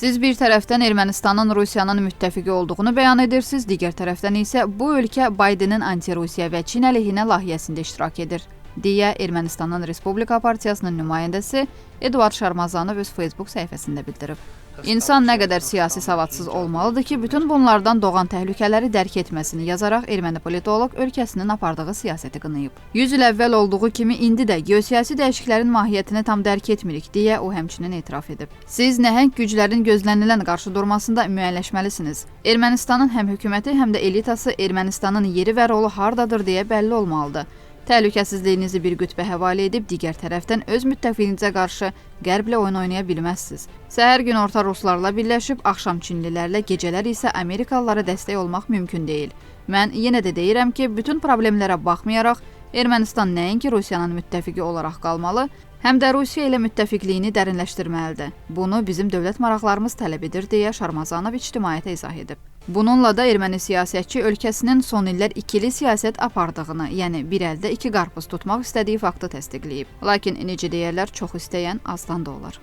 Siz bir tərəfdən Ermənistanın Rusiyanın müttəfiqi olduğunu bəyan edirsiniz, digər tərəfdən isə bu ölkə Baydenin anti-Rusiya və Çin əleyhinə layihəsində iştirak edir deyə Ermənistanın Respublika Partiyasının nümayəndəsi Eduard Şarmazanov öz Facebook səhifəsində bildirib. İnsan nə qədər siyasi savadsız olmalıdır ki, bütün bunlardan doğan təhlükələri dərk etməsini yazaraq erməni politoloq ölkəsinin apardığı siyasəti qınayıb. 100 il əvvəl olduğu kimi indi də geosiyasi dəyişikliklərin mahiyyətini tam dərk etmirik deyə o həmçinin etiraf edib. Siz nəhəng güclərin gözlənilən qarşı durmasında müəyyənləşməlisiniz. Ermənistanın həm hökuməti, həm də elitası Ermənistanın yeri və rolu hardadır deyə bəlli olmalıdır. Təhlükəsizliyinizi bir qütbə həvalə edib digər tərəfdən öz müttəfiqinizə qarşı qərblə oyun oynaya bilməzsiniz. Səhər gün orta ruslarla birləşib, axşam çinlilərlə, gecələr isə Amerikalılara dəstək olmaq mümkün deyil. Mən yenə də deyirəm ki, bütün problemlərə baxmayaraq Ermənistan nəinki Rusiyanın müttəfiqi olaraq qalmalı, həm də Rusiya ilə müttəfiqliyini dərinləşdirməlidir. Bunu bizim dövlət maraqlarımız tələb edir deyə Şarmazanov ictimaiyyətə izah edib. Bununla da erməni siyasətçi ölkəsinin son illər ikili siyasət apardığını, yəni bir əldə iki qarpız tutmaq istədiyi faktı təsdiqləyib. Lakin necə deyərlər, çox istəyən azdan da olar.